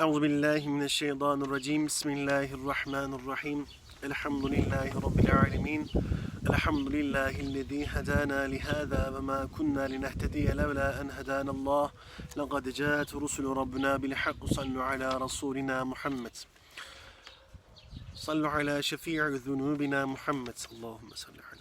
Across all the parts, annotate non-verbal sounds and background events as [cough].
أعوذ بالله من الشيطان الرجيم. بسم الله الرحمن الرحيم. الحمد لله رب العالمين. الحمد لله الذي هدانا لهذا وما كنا لنهتدي لولا أن هدانا الله. لقد جاءت رسل ربنا بالحق. صلوا على رسولنا محمد. صلوا على شفيع ذنوبنا محمد. اللهم صل عليه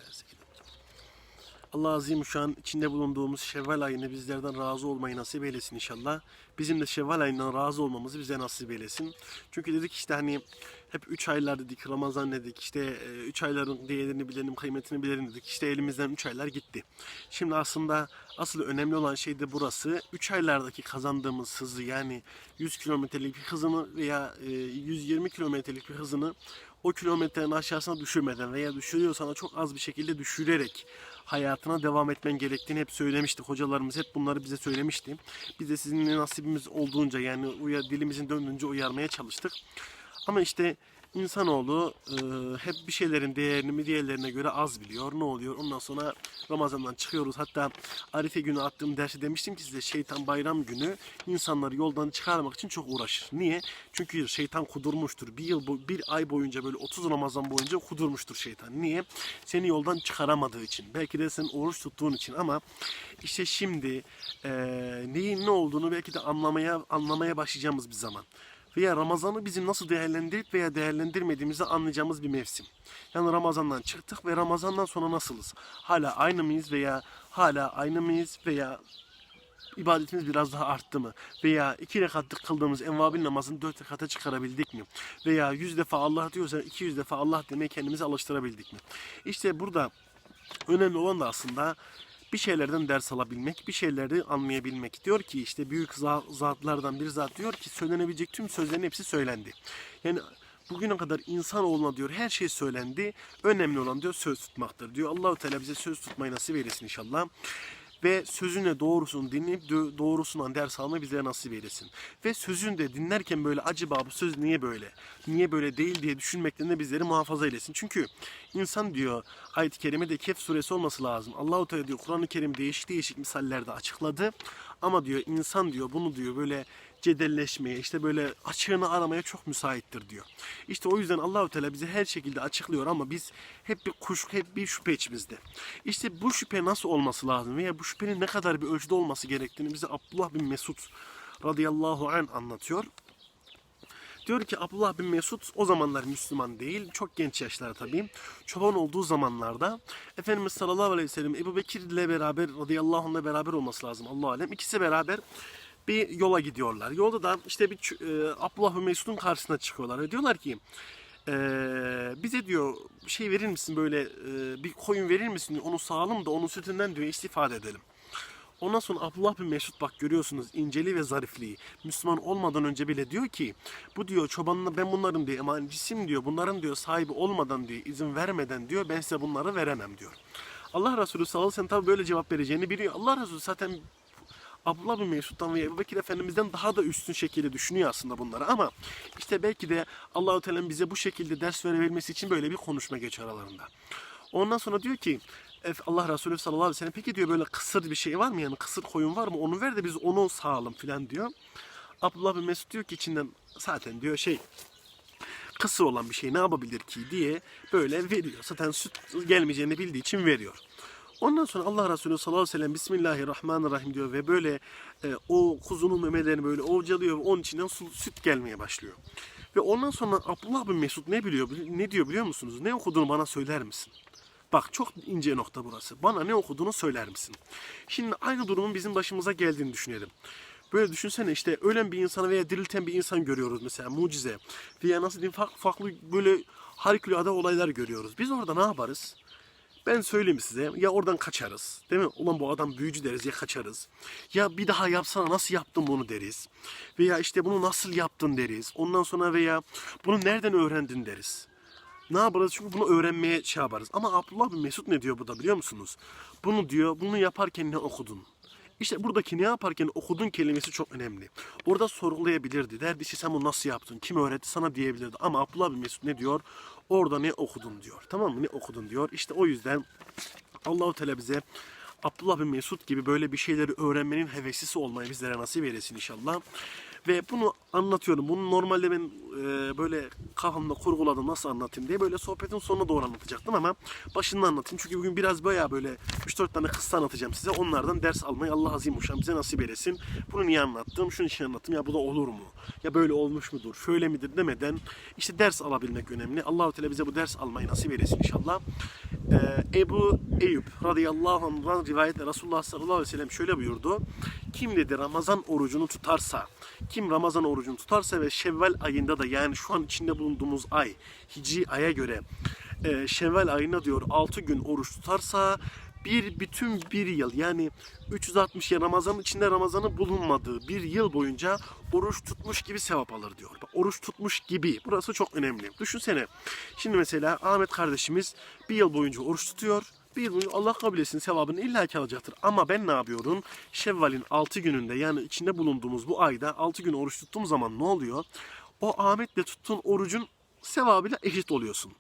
Allah Azim şu an içinde bulunduğumuz Şevval ayını bizlerden razı olmayı nasip eylesin inşallah. Bizim de Şevval ayından razı olmamızı bize nasip eylesin. Çünkü dedik işte hani hep 3 aylar dedik, Ramazan dedik, işte 3 ayların değerini bilelim, kıymetini bilelim dedik. İşte elimizden 3 aylar gitti. Şimdi aslında asıl önemli olan şey de burası. 3 aylardaki kazandığımız hızı yani 100 kilometrelik bir hızını veya e, 120 kilometrelik bir hızını o kilometrenin aşağısına düşürmeden veya düşürüyorsan da çok az bir şekilde düşürerek hayatına devam etmen gerektiğini hep söylemiştik. Hocalarımız hep bunları bize söylemişti. Biz de sizinle nasibimiz olduğunca yani uya, dilimizin döndüğünce uyarmaya çalıştık. Ama işte insanoğlu e, hep bir şeylerin değerini diğerlerine göre az biliyor. Ne oluyor? Ondan sonra Ramazan'dan çıkıyoruz. Hatta Arife günü attığım dersi demiştim ki size şeytan bayram günü insanları yoldan çıkarmak için çok uğraşır. Niye? Çünkü şeytan kudurmuştur. Bir yıl, bir ay boyunca böyle 30 Ramazan boyunca kudurmuştur şeytan. Niye? Seni yoldan çıkaramadığı için. Belki de sen oruç tuttuğun için ama işte şimdi e, neyin ne olduğunu belki de anlamaya anlamaya başlayacağımız bir zaman veya Ramazan'ı bizim nasıl değerlendirip veya değerlendirmediğimizi anlayacağımız bir mevsim. Yani Ramazan'dan çıktık ve Ramazan'dan sonra nasılız? Hala aynı mıyız veya hala aynı mıyız veya ibadetimiz biraz daha arttı mı? Veya iki rekatlık kıldığımız envabil namazını dört rekata çıkarabildik mi? Veya yüz defa Allah diyorsa iki yüz defa Allah demeye kendimizi alıştırabildik mi? İşte burada önemli olan da aslında bir şeylerden ders alabilmek, bir şeyleri anlayabilmek. Diyor ki işte büyük za- zatlardan bir zat diyor ki söylenebilecek tüm sözlerin hepsi söylendi. Yani bugüne kadar insanoğluna diyor her şey söylendi. Önemli olan diyor söz tutmaktır diyor. Allahu Teala bize söz tutmayı nasip eylesin inşallah ve sözüne doğrusunu dinleyip doğrusundan ders almayı bize nasip eylesin. Ve sözünü de dinlerken böyle acaba bu söz niye böyle, niye böyle değil diye düşünmekten de bizleri muhafaza eylesin. Çünkü insan diyor ayet-i kerimede Kehf suresi olması lazım. Allahu Teala diyor Kur'an-ı Kerim değişik değişik misallerde açıkladı. Ama diyor insan diyor bunu diyor böyle cedelleşmeye, işte böyle açığını aramaya çok müsaittir diyor. İşte o yüzden Allahu Teala bize her şekilde açıklıyor ama biz hep bir kuşku, hep bir şüphe içimizde. İşte bu şüphe nasıl olması lazım veya bu şüphenin ne kadar bir ölçüde olması gerektiğini bize Abdullah bin Mesud radıyallahu anh anlatıyor. Diyor ki Abdullah bin Mesud o zamanlar Müslüman değil. Çok genç yaşlarda tabii. Çoban olduğu zamanlarda Efendimiz sallallahu aleyhi ve sellem Ebu Bekir ile beraber radıyallahu anh'la beraber olması lazım. Allah alem. İkisi beraber bir yola gidiyorlar. Yolda da işte bir e, Abdullah bin Mesud'un karşısına çıkıyorlar ve diyorlar ki e, bize diyor şey verir misin böyle e, bir koyun verir misin? Onu sağalım da onun sütünden diyor istifade edelim. Ondan sonra Abdullah bin Mesud bak görüyorsunuz inceliği ve zarifliği. Müslüman olmadan önce bile diyor ki bu diyor çobanına ben bunların diyor emancisim diyor. Bunların diyor sahibi olmadan diyor izin vermeden diyor ben size bunları veremem diyor. Allah Resulü sallallahu aleyhi ve sellem tabi böyle cevap vereceğini biliyor. Allah Resulü zaten Abdullah bin Mesud'dan ve Ebu Bekir Efendimiz'den daha da üstün şekilde düşünüyor aslında bunları ama işte belki de Allahu Teala bize bu şekilde ders verebilmesi için böyle bir konuşma geçiyor aralarında. Ondan sonra diyor ki "Ef- Allah Resulü sallallahu aleyhi ve sellem peki diyor böyle kısır bir şey var mı yani kısır koyun var mı onu ver de biz onu sağalım filan diyor. Abdullah bin Mesud diyor ki içinden zaten diyor şey kısır olan bir şey ne yapabilir ki diye böyle veriyor. Zaten süt gelmeyeceğini bildiği için veriyor. Ondan sonra Allah Resulü sallallahu aleyhi ve sellem Bismillahirrahmanirrahim diyor ve böyle e, o kuzunun memelerini böyle ovcalıyor ve onun içinden su- süt gelmeye başlıyor. Ve ondan sonra Abdullah bin Mesud ne biliyor? Ne diyor biliyor musunuz? Ne okuduğunu bana söyler misin? Bak çok ince nokta burası. Bana ne okuduğunu söyler misin? Şimdi aynı durumun bizim başımıza geldiğini düşünelim. Böyle düşünsene işte ölen bir insanı veya dirilten bir insan görüyoruz mesela mucize. Veya nasıl diyeyim farklı, farklı böyle harikulade olaylar görüyoruz. Biz orada ne yaparız? Ben söyleyeyim size ya oradan kaçarız değil mi? Ulan bu adam büyücü deriz ya kaçarız. Ya bir daha yapsana nasıl yaptın bunu deriz. Veya işte bunu nasıl yaptın deriz. Ondan sonra veya bunu nereden öğrendin deriz. Ne yaparız? Çünkü bunu öğrenmeye şey yaparız. Ama Abdullah bin Mesud ne diyor burada biliyor musunuz? Bunu diyor, bunu yaparken ne okudun? İşte buradaki ne yaparken okudun kelimesi çok önemli. Orada sorgulayabilirdi. Derdi ki sen bunu nasıl yaptın? Kim öğretti sana diyebilirdi. Ama Abdullah bin Mesud ne diyor? Orada ne okudun diyor. Tamam mı? Ne okudun diyor. İşte o yüzden Allahu Teala bize Abdullah bin Mesud gibi böyle bir şeyleri öğrenmenin heveslisi olmayı bizlere nasip eylesin inşallah. Ve bunu anlatıyorum. Bunu normalde ben e, böyle kafamda kurguladım nasıl anlatayım diye böyle sohbetin sonuna doğru anlatacaktım ama başından anlatayım. Çünkü bugün biraz bayağı böyle 3-4 tane kıssa anlatacağım size. Onlardan ders almayı Allah azim uşan bize nasip eylesin. Bunu niye anlattım? Şunun için anlattım. Ya bu da olur mu? Ya böyle olmuş mudur? Şöyle midir demeden işte ders alabilmek önemli. Allahu Teala bize bu ders almayı nasip eylesin inşallah. Ee, Ebu Eyüp radıyallahu anh'dan rivayetle Resulullah sallallahu aleyhi ve sellem şöyle buyurdu. Kim dedi Ramazan orucunu tutarsa, kim Ramazan orucunu tutarsa ve Şevval ayında da yani şu an içinde bulunduğumuz ay, Hicri aya göre e, Şevval ayında diyor 6 gün oruç tutarsa bir bütün bir yıl yani 360 ya Ramazanın içinde Ramazan'ın bulunmadığı bir yıl boyunca oruç tutmuş gibi sevap alır diyor. Oruç tutmuş gibi. Burası çok önemli. Düşünsene. Şimdi mesela Ahmet kardeşimiz bir yıl boyunca oruç tutuyor. Bir boyunca Allah kabul etsin sevabını illa ki alacaktır. Ama ben ne yapıyorum? Şevval'in 6 gününde yani içinde bulunduğumuz bu ayda 6 gün oruç tuttuğum zaman ne oluyor? O Ahmet'le tuttuğun orucun sevabıyla eşit oluyorsun.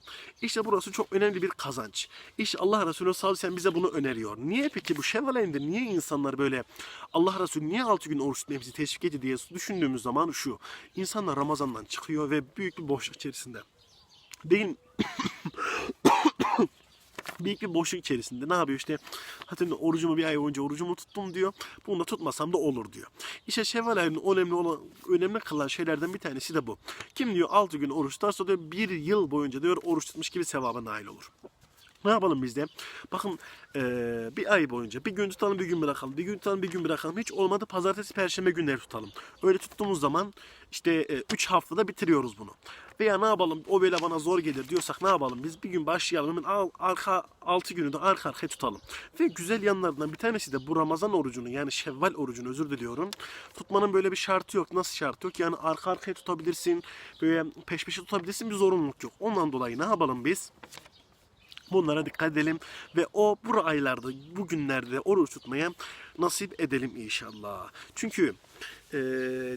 İşte burası çok önemli bir kazanç. İşte Allah Resulü sallallahu aleyhi ve sellem bize bunu öneriyor. Niye peki bu Şevval ayında niye insanlar böyle Allah Resulü niye 6 gün oruç tutmamızı teşvik etti diye düşündüğümüz zaman şu. İnsanlar Ramazan'dan çıkıyor ve büyük bir boşluk içerisinde. Değil büyük bir boşluk içerisinde ne yapıyor işte hatta orucumu bir ay önce orucumu tuttum diyor. Bunu da tutmasam da olur diyor. İşte Şevval ayının önemli olan önemli kılan şeylerden bir tanesi de bu. Kim diyor 6 gün oruç tutarsa diyor bir yıl boyunca diyor oruç tutmuş gibi sevaba nail olur. Ne yapalım biz de? Bakın eee, bir ay boyunca bir gün tutalım bir gün bırakalım. Bir gün tutalım bir gün bırakalım. Hiç olmadı pazartesi perşembe günleri tutalım. Öyle tuttuğumuz zaman işte 3 haftada bitiriyoruz bunu. Veya ne yapalım o böyle bana zor gelir diyorsak ne yapalım biz bir gün başlayalım hemen al, arka 6 günü de arka arkaya tutalım. Ve güzel yanlarından bir tanesi de bu Ramazan orucunu yani Şevval orucunu özür diliyorum. Tutmanın böyle bir şartı yok. Nasıl şartı yok? Yani arka arkaya tutabilirsin. Böyle peş peşe tutabilirsin bir zorunluluk yok. Ondan dolayı ne yapalım biz? Bunlara dikkat edelim ve o bu aylarda, bu günlerde oruç tutmaya nasip edelim inşallah. Çünkü eee,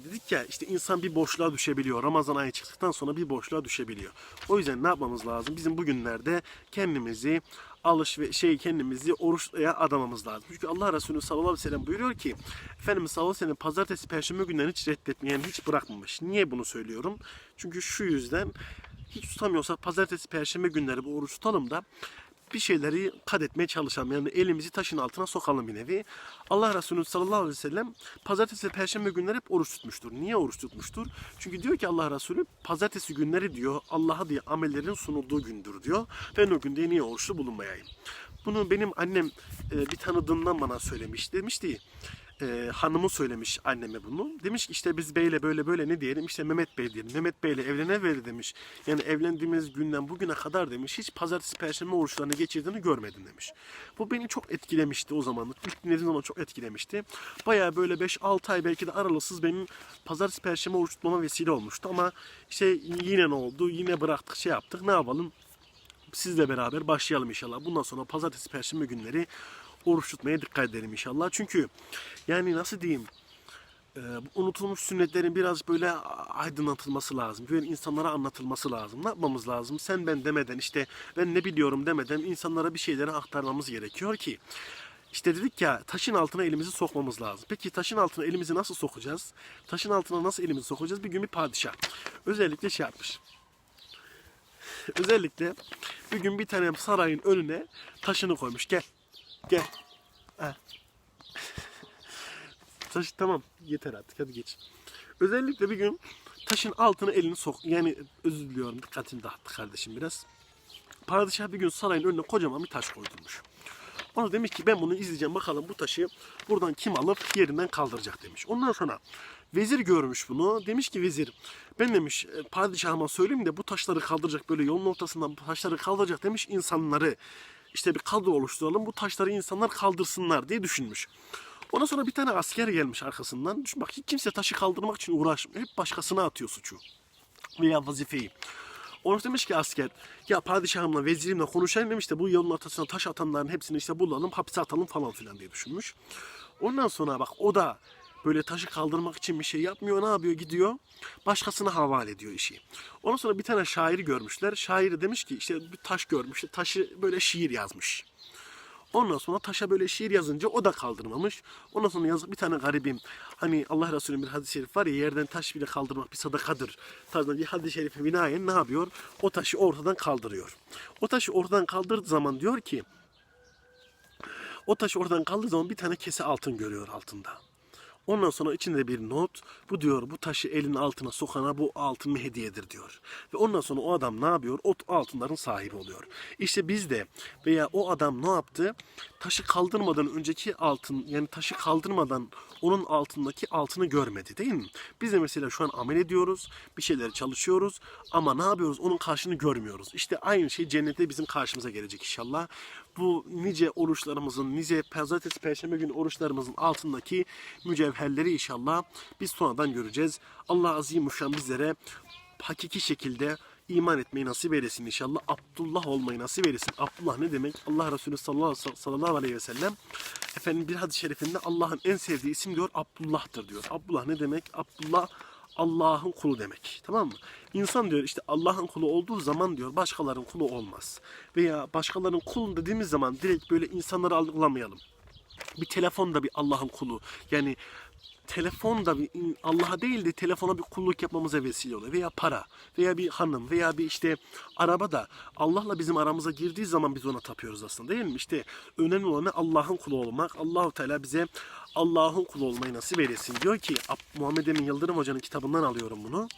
dedik ya işte insan bir boşluğa düşebiliyor. Ramazan ayı çıktıktan sonra bir boşluğa düşebiliyor. O yüzden ne yapmamız lazım? Bizim bugünlerde kendimizi alış ve şey kendimizi oruçluya adamamız lazım. Çünkü Allah Resulü sallallahu aleyhi ve sellem buyuruyor ki Efendimiz sallallahu aleyhi ve sellem pazartesi perşembe günlerini hiç reddetmeyen hiç bırakmamış. Niye bunu söylüyorum? Çünkü şu yüzden hiç tutamıyorsak pazartesi perşembe günleri bu oruç tutalım da bir şeyleri kat etmeye çalışalım. Yani elimizi taşın altına sokalım bir nevi. Allah Resulü sallallahu aleyhi ve sellem pazartesi ve perşembe günleri hep oruç tutmuştur. Niye oruç tutmuştur? Çünkü diyor ki Allah Resulü pazartesi günleri diyor Allah'a diye amellerin sunulduğu gündür diyor. Ben o günde niye oruçlu bulunmayayım? Bunu benim annem e, bir tanıdığımdan bana söylemiş. Demişti e, hanımı söylemiş anneme bunu. Demiş ki işte biz beyle böyle böyle ne diyelim işte Mehmet Bey diyelim. Mehmet Bey'le evleneveri demiş. Yani evlendiğimiz günden bugüne kadar demiş hiç pazartesi perşembe oruçlarını geçirdiğini görmedim demiş. Bu beni çok etkilemişti o zaman. İlk dinlediğim zaman çok etkilemişti. Baya böyle 5-6 ay belki de aralıksız benim pazartesi perşembe oruç tutmama vesile olmuştu ama işte yine ne oldu? Yine bıraktık şey yaptık. Ne yapalım? sizle beraber başlayalım inşallah. Bundan sonra pazartesi, perşembe günleri oruç tutmaya dikkat edelim inşallah. Çünkü yani nasıl diyeyim unutulmuş sünnetlerin biraz böyle aydınlatılması lazım. Böyle insanlara anlatılması lazım. Ne yapmamız lazım? Sen ben demeden işte ben ne biliyorum demeden insanlara bir şeyleri aktarmamız gerekiyor ki işte dedik ya taşın altına elimizi sokmamız lazım. Peki taşın altına elimizi nasıl sokacağız? Taşın altına nasıl elimizi sokacağız? Bir gün bir padişah özellikle şey yapmış. [laughs] Özellikle bir gün bir tane sarayın önüne taşını koymuş. Gel. Gel. Ha. Taş tamam yeter artık hadi geç. Özellikle bir gün taşın altına elini sok. Yani özür diliyorum dikkatimi dağıttı kardeşim biraz. Padişah bir gün sarayın önüne kocaman bir taş koydurmuş. Ona demiş ki ben bunu izleyeceğim bakalım bu taşı buradan kim alıp yerinden kaldıracak demiş. Ondan sonra vezir görmüş bunu. Demiş ki vezir ben demiş "e, padişahıma söyleyeyim de bu taşları kaldıracak böyle yolun ortasından bu taşları kaldıracak demiş insanları işte bir kadro oluşturalım bu taşları insanlar kaldırsınlar diye düşünmüş. Ondan sonra bir tane asker gelmiş arkasından. Düşün bak hiç kimse taşı kaldırmak için uğraşmıyor. Hep başkasına atıyor suçu veya vazifeyi. Onu demiş ki asker ya padişahımla vezirimle konuşayım demiş de bu yolun ortasına taş atanların hepsini işte bulalım hapse atalım falan filan diye düşünmüş. Ondan sonra bak o da böyle taşı kaldırmak için bir şey yapmıyor ne yapıyor gidiyor başkasına havale ediyor işi. Ondan sonra bir tane şairi görmüşler. Şairi demiş ki işte bir taş görmüş taşı böyle şiir yazmış. Ondan sonra taşa böyle şiir yazınca o da kaldırmamış. Ondan sonra yazık bir tane garibim. Hani Allah Resulü'nün bir hadis-i şerif var ya yerden taş bile kaldırmak bir sadakadır. Tarzında bir hadis-i şerife binaen ne yapıyor? O taşı ortadan kaldırıyor. O taşı ortadan kaldırdığı zaman diyor ki o taşı oradan kaldığı zaman bir tane kese altın görüyor altında. Ondan sonra içinde bir not. Bu diyor bu taşı elin altına sokana bu altın bir hediyedir diyor. Ve ondan sonra o adam ne yapıyor? O altınların sahibi oluyor. İşte biz de veya o adam ne yaptı? Taşı kaldırmadan önceki altın yani taşı kaldırmadan onun altındaki altını görmedi değil mi? Biz de mesela şu an amel ediyoruz. Bir şeyler çalışıyoruz. Ama ne yapıyoruz? Onun karşını görmüyoruz. İşte aynı şey cennette bizim karşımıza gelecek inşallah. Bu nice oruçlarımızın, nice pazartesi, perşembe günü oruçlarımızın altındaki mücevherleri inşallah biz sonradan göreceğiz. Allah azim uşan bizlere hakiki şekilde iman etmeyi nasip eylesin inşallah. Abdullah olmayı nasip eylesin. Abdullah ne demek? Allah Resulü sallallahu aleyhi ve sellem efendim bir hadis-i şerifinde Allah'ın en sevdiği isim diyor Abdullah'tır diyor. Abdullah ne demek? Abdullah Allah'ın kulu demek. Tamam mı? İnsan diyor işte Allah'ın kulu olduğu zaman diyor başkalarının kulu olmaz. Veya başkalarının kulu dediğimiz zaman direkt böyle insanları algılamayalım. Bir telefon da bir Allah'ın kulu. Yani telefon da bir Allah'a değil de telefona bir kulluk yapmamıza vesile oluyor. Veya para veya bir hanım veya bir işte araba da Allah'la bizim aramıza girdiği zaman biz ona tapıyoruz aslında değil mi? İşte önemli olan? Allah'ın kulu olmak. Allahu Teala bize Allah'ın kulu olmayı nasip eylesin. Diyor ki Muhammed Emin Yıldırım Hoca'nın kitabından alıyorum bunu.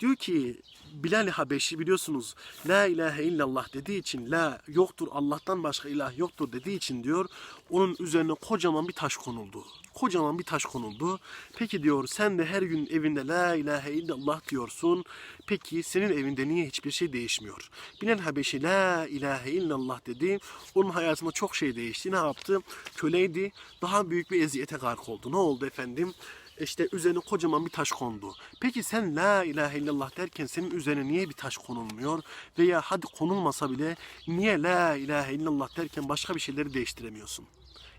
Diyor ki Bilal Habeşi biliyorsunuz La ilahe illallah dediği için La yoktur Allah'tan başka ilah yoktur dediği için diyor onun üzerine kocaman bir taş konuldu. Kocaman bir taş konuldu. Peki diyor sen de her gün evinde La ilahe illallah diyorsun. Peki senin evinde niye hiçbir şey değişmiyor? Bilal Habeşi La ilahe illallah dedi. Onun hayatında çok şey değişti. Ne yaptı? Köleydi. Daha büyük bir eziyete gark oldu. Ne oldu efendim? İşte üzerine kocaman bir taş kondu. Peki sen la ilahe illallah derken senin üzerine niye bir taş konulmuyor? Veya hadi konulmasa bile niye la ilahe illallah derken başka bir şeyleri değiştiremiyorsun?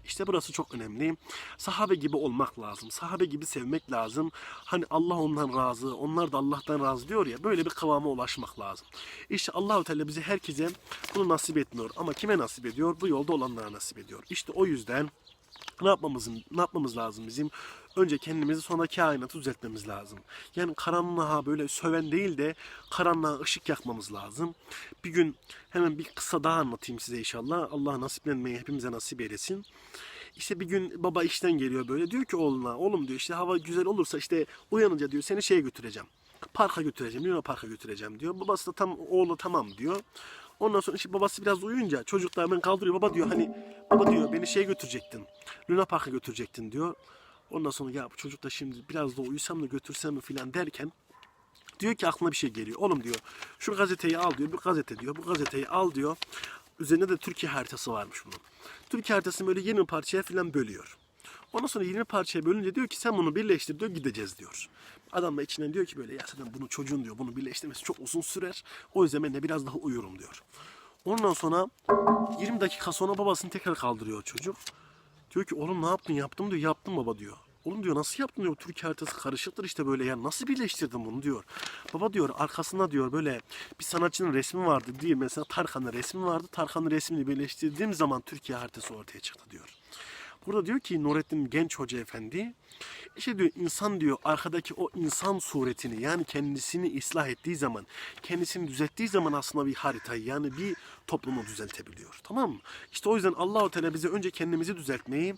İşte burası çok önemli. Sahabe gibi olmak lazım. Sahabe gibi sevmek lazım. Hani Allah ondan razı, onlar da Allah'tan razı diyor ya. Böyle bir kıvama ulaşmak lazım. İşte Allahu Teala bize herkese bunu nasip etmiyor. Ama kime nasip ediyor? Bu yolda olanlara nasip ediyor. İşte o yüzden ne yapmamızın ne yapmamız lazım bizim? Önce kendimizi sonra kainatı düzeltmemiz lazım. Yani karanlığa böyle söven değil de karanlığa ışık yakmamız lazım. Bir gün hemen bir kısa daha anlatayım size inşallah. Allah nasiplenmeyi hepimize nasip eylesin. İşte bir gün baba işten geliyor böyle diyor ki oğluna oğlum diyor işte hava güzel olursa işte uyanınca diyor seni şeye götüreceğim. Parka götüreceğim, Luna Park'a götüreceğim diyor. Babası da tam oğlu tamam diyor. Ondan sonra işte babası biraz uyuyunca çocuk da hemen kaldırıyor. Baba diyor hani baba diyor beni şeye götürecektin. Luna Park'a götürecektin diyor. Ondan sonra ya bu çocuk da şimdi biraz da uyusam da götürsem mi filan derken diyor ki aklına bir şey geliyor. Oğlum diyor şu gazeteyi al diyor. Bu gazete diyor. Bu gazeteyi al diyor. Üzerinde de Türkiye haritası varmış bunun. Türkiye haritasını böyle 20 parçaya filan bölüyor. Ondan sonra 20 parçaya bölünce diyor ki sen bunu birleştir diyor gideceğiz diyor. Adam da içinden diyor ki böyle ya zaten bunu çocuğun diyor bunu birleştirmesi çok uzun sürer. O yüzden ben de biraz daha uyurum diyor. Ondan sonra 20 dakika sonra babasını tekrar kaldırıyor çocuk. Diyor ki oğlum ne yaptın yaptım diyor yaptım baba diyor. Oğlum diyor nasıl yaptın diyor Türkiye haritası karışıktır işte böyle ya nasıl birleştirdin bunu diyor. Baba diyor arkasında diyor böyle bir sanatçının resmi vardı diye mesela Tarkan'ın resmi vardı. Tarkan'ın resmini birleştirdiğim zaman Türkiye haritası ortaya çıktı diyor. Burada diyor ki Nurettin Genç Hoca Efendi işte diyor insan diyor arkadaki o insan suretini yani kendisini ıslah ettiği zaman kendisini düzelttiği zaman aslında bir haritayı yani bir toplumu düzeltebiliyor. Tamam mı? İşte o yüzden Allahu Teala bize önce kendimizi düzeltmeyi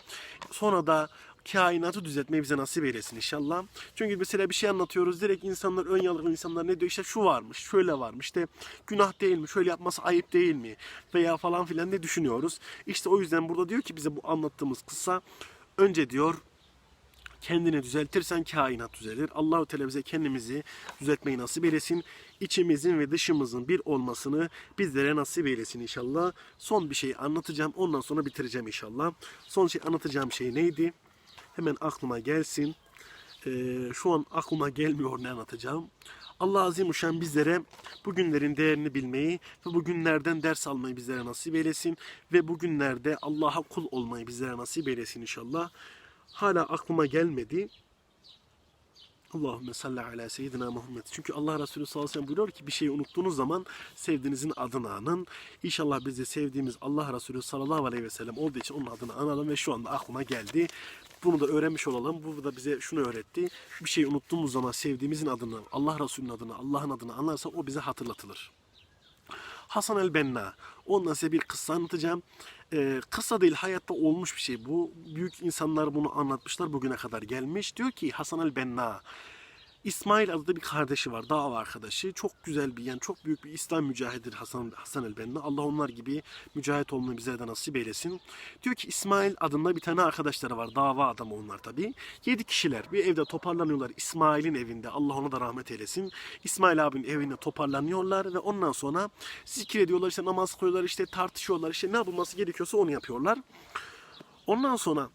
sonra da kainatı düzeltmeyi bize nasip eylesin inşallah. Çünkü mesela bir şey anlatıyoruz direkt insanlar ön yargılı insanlar ne diyor işte şu varmış şöyle varmış işte günah değil mi şöyle yapması ayıp değil mi veya falan filan ne düşünüyoruz. İşte o yüzden burada diyor ki bize bu anlattığımız kısa önce diyor kendini düzeltirsen kainat düzelir. Allahu Teala bize kendimizi düzeltmeyi nasip eylesin. İçimizin ve dışımızın bir olmasını bizlere nasip eylesin inşallah. Son bir şey anlatacağım. Ondan sonra bitireceğim inşallah. Son şey anlatacağım şey neydi? Hemen aklıma gelsin. Ee, şu an aklıma gelmiyor ne anlatacağım. Allah Azimuşşan bizlere bugünlerin değerini bilmeyi ve bugünlerden ders almayı bizlere nasip eylesin. Ve bugünlerde Allah'a kul olmayı bizlere nasip eylesin inşallah. Hala aklıma gelmedi. Allahümme salli ala seyyidina Muhammed. Çünkü Allah Resulü sallallahu aleyhi ve sellem buyuruyor ki bir şeyi unuttuğunuz zaman sevdiğinizin adını anın. İnşallah biz de sevdiğimiz Allah Resulü sallallahu aleyhi ve sellem olduğu için onun adını analım ve şu anda aklıma geldi. Bunu da öğrenmiş olalım. Bu da bize şunu öğretti. Bir şeyi unuttuğumuz zaman sevdiğimizin adını, Allah Resulü'nün adını, Allah'ın adını anlarsa o bize hatırlatılır. Hasan el-Benna. Ondan size bir kıssa anlatacağım. Ee, kıssa değil hayatta olmuş bir şey. Bu büyük insanlar bunu anlatmışlar bugüne kadar gelmiş. Diyor ki Hasan el-Benna. İsmail adında bir kardeşi var, dava arkadaşı. Çok güzel bir, yani çok büyük bir İslam mücahididir Hasan, Hasan el-Benna. Allah onlar gibi mücahit olmayı bize de nasip eylesin. Diyor ki İsmail adında bir tane arkadaşları var, dava adamı onlar tabii. Yedi kişiler bir evde toparlanıyorlar İsmail'in evinde. Allah ona da rahmet eylesin. İsmail abinin evinde toparlanıyorlar ve ondan sonra zikir ediyorlar, işte namaz kılıyorlar, işte tartışıyorlar, işte ne yapılması gerekiyorsa onu yapıyorlar. Ondan sonra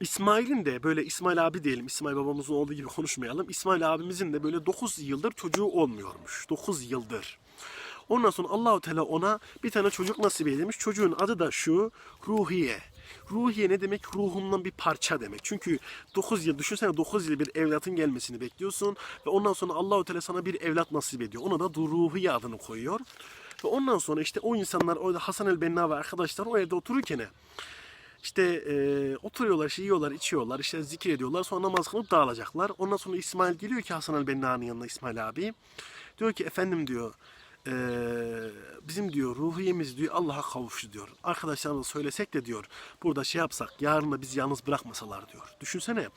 İsmail'in de böyle İsmail abi diyelim, İsmail babamızın olduğu gibi [laughs] konuşmayalım. İsmail abimizin de böyle 9 yıldır çocuğu olmuyormuş. 9 yıldır. Ondan sonra Allahu Teala ona bir tane çocuk nasip eylemiş. Çocuğun adı da şu Ruhiye. Ruhiye ne demek? Ruhumdan bir parça demek. Çünkü 9 yıl düşünsene 9 yıl bir evlatın gelmesini bekliyorsun ve ondan sonra Allahu Teala sana bir evlat nasip ediyor. Ona da Ruhiye adını koyuyor. Ve ondan sonra işte o insanlar orada Hasan el Benna ve arkadaşlar o evde otururken işte e, oturuyorlar, işte yiyorlar, içiyorlar, işte zikir ediyorlar. Sonra namaz kılıp dağılacaklar. Ondan sonra İsmail geliyor ki Hasan el Benna'nın yanına İsmail abi. Diyor ki efendim diyor e, bizim diyor ruhiyemiz diyor Allah'a kavuştu diyor. Arkadaşlarımıza söylesek de diyor burada şey yapsak yarın da bizi yalnız bırakmasalar diyor. Düşünsene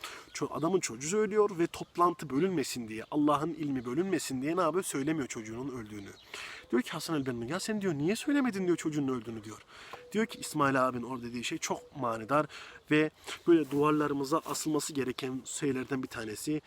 adamın çocuğu ölüyor ve toplantı bölünmesin diye Allah'ın ilmi bölünmesin diye ne yapıyor söylemiyor çocuğunun öldüğünü. Diyor ki Hasan el Benna ya sen diyor niye söylemedin diyor çocuğunun öldüğünü diyor. Diyor ki İsmail abin orada dediği şey çok manidar ve böyle duvarlarımıza asılması gereken şeylerden bir tanesi.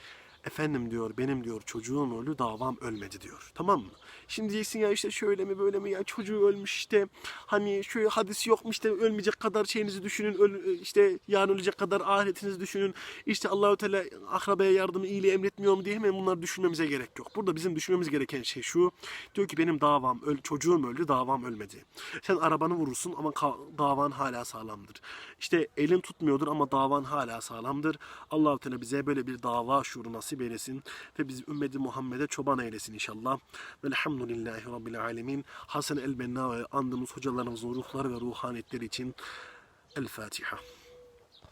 Efendim diyor benim diyor çocuğum öldü davam ölmedi diyor. Tamam mı? Şimdi diyeceksin ya işte şöyle mi böyle mi ya çocuğu ölmüş işte hani şöyle hadis yok mu işte ölmeyecek kadar şeyinizi düşünün öl, işte yarın ölecek kadar ahiretinizi düşünün işte Allahü Teala akrabaya yardımı iyiliği emretmiyor mu diye hemen bunları düşünmemize gerek yok. Burada bizim düşünmemiz gereken şey şu diyor ki benim davam öl, çocuğum öldü davam ölmedi. Sen arabanı vurursun ama davan hala sağlamdır. İşte elin tutmuyordur ama davan hala sağlamdır. Allahu Teala bize böyle bir dava şuuru nasip eylesin ve biz ümmeti Muhammed'e çoban eylesin inşallah. Velhamdülillahi Rabbil alemin. Hasan el-Benna ve andığımız hocalarımızın ruhları ve ruhaniyetleri için El Fatiha.